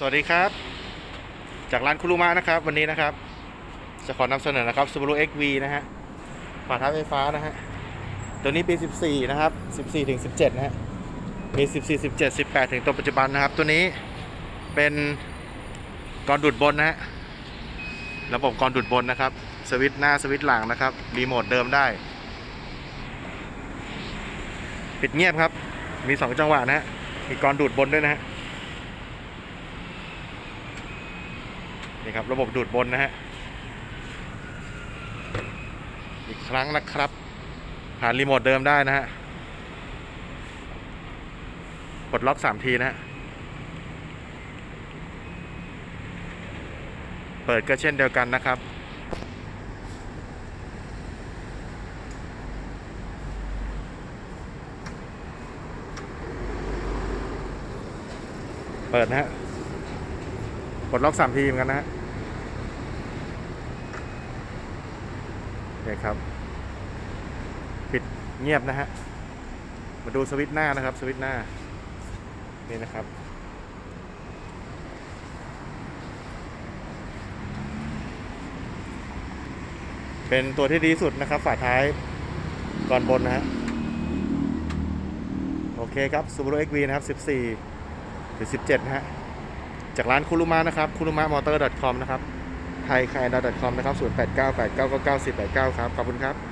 สวัสดีครับ จากร้านคุรุมะนะครับ วันนี้นะครับ จะขอนำเสนอนะครับ Subaru XV นะฮะฝาท้ายไฟฟ้านะฮะตัวนี้ปี 14 นะครับ 14ถึง17 นะฮะมี 14 17 18 ถึงตัวปัจจุบันนะครับ ตัวนี้เป็นกรอนดูดบนนะฮะระบบกรอนดูดบนนะครับ สวิตช์หน้าสวิตช์หลังนะครับรีโมทเดิมได้ ปิดเงียบครับ มี 2 จังหวะนะฮะมีกรอนดูดบนด้วยนะฮะ นี่ครับระบบดูดบนนะฮะอีกครั้งนะครับ ผ่านรีโมทเดิมได้นะฮะกดล็อกสามทีนะฮะเปิดก็เช่นเดียวกันนะครับเปิดนะฮะกดล็อกสามทีเหมือนกันนะฮะเนี่ยครับปิดเงียบนะฮะมาดูสวิตช์หน้านะครับ สวิตช์หน้านี่นะครับเป็นตัวที่ดีสุดนะครับ ฝาท้ายก่อนบนนะฮะโอเคครับ Subaru XV นะครับ 14 หรือ 17 นะฮะ จากร้านคุรุมะนะครับคุรุมะมอเตอร์ .com นะครับ ไทยคายดาวดอทคอมนะครับศูนย์แปดเก้าแปดเก้าเก้าเก้าสิบแปดเก้าครับ ขอบคุณครับ